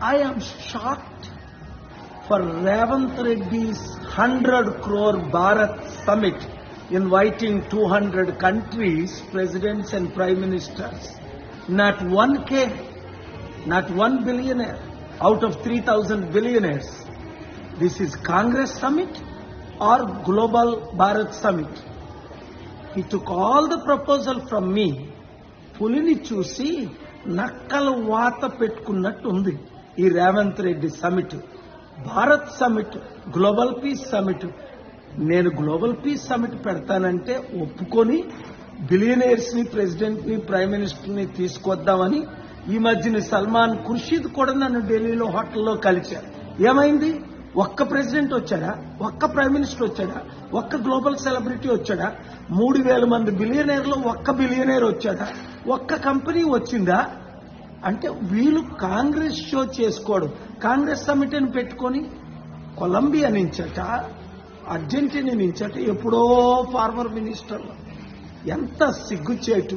I am shocked for Ravant Reddy's 100 crore Bharat summit inviting 200 countries, presidents and prime ministers. Not one K, not one billionaire out of 3000 billionaires. This is Congress summit or Global Bharat summit. He took all the proposal from me. పులిని చూసి నక్కల వాత పెట్టుకున్నట్టు ఉంది ఈ Revanth Reddy summit Bharat summit global peace summit నేను global peace summit పెడతానంటే ఒప్పుకొని బిలియనీర్స్ని ని ప్రెసిడెంట్ని ప్రైమ్ మినిస్టర్ని తీసుకొద్దామని ఈ మధ్యన సల్మాన్ ఖుర్షీద్ కూడా నన్ను ఢిల్లీలో హోటల్లో కలిశారు. ఏమైంది? ఒక్క ప్రెసిడెంట్ వచ్చాడా? ఒక్క ప్రైమ్ మినిస్టర్ వచ్చాడా? ఒక్క గ్లోబల్ సెలబ్రిటీ వచ్చాడా? మూడు వేల మంది బిలియనీర్లో ఒక్క బిలియనీర్ వచ్చాడా? ఒక్క కంపెనీ వచ్చిందా? అంటే వీళ్ళు కాంగ్రెస్ షో చేసుకోవడం కాంగ్రెస్ సమిటిని పెట్టుకొని కొలంబియా నుంచట అర్జెంటీనా నుంచట ఎప్పుడో ఫార్మర్ మినిస్టర్లు ఎంత సిగ్గుచేటు.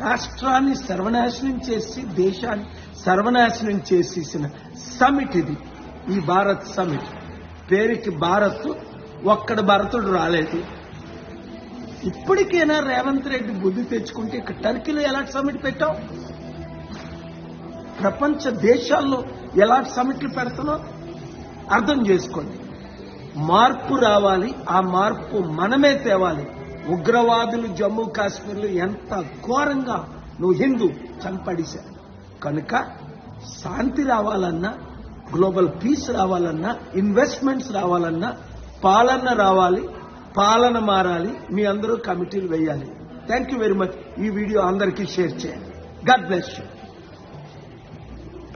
రాష్ట్రాన్ని సర్వనాశనం చేసి దేశాన్ని సర్వనాశనం చేసేసిన సమిట్ ఇది ఈ భారత్ సమిట్ పేరుకి భారత్ ఒక్కడ భరతుడు రాలేదు. ఇప్పటికైనా రేవంత్ రెడ్డి బుద్ధి తెచ్చుకుంటే ఇక్కడ టర్కీలో ఎలాంటి సమిట్ పెట్టావు? ప్రపంచ దేశాల్లో ఎలాంటి సమిట్లు పెడతానో అర్థం చేసుకోండి. మార్పు రావాలి ఆ మార్పు మనమే తేవాలి. ఉగ్రవాదులు జమ్మూ కాశ్మీర్లు ఎంత ఘోరంగా నువ్వు హిందూ చంపడిశారు. కనుక శాంతి రావాలన్నా గ్లోబల్ పీస్ రావాలన్నా ఇన్వెస్ట్మెంట్స్ రావాలన్నా పాలన రావాలి పాలన మారాలి మీ అందరూ కమిటీలు వేయాలి. Thank you very much. ఈ వీడియో అందరికీ షేర్ చేయండి. God bless you.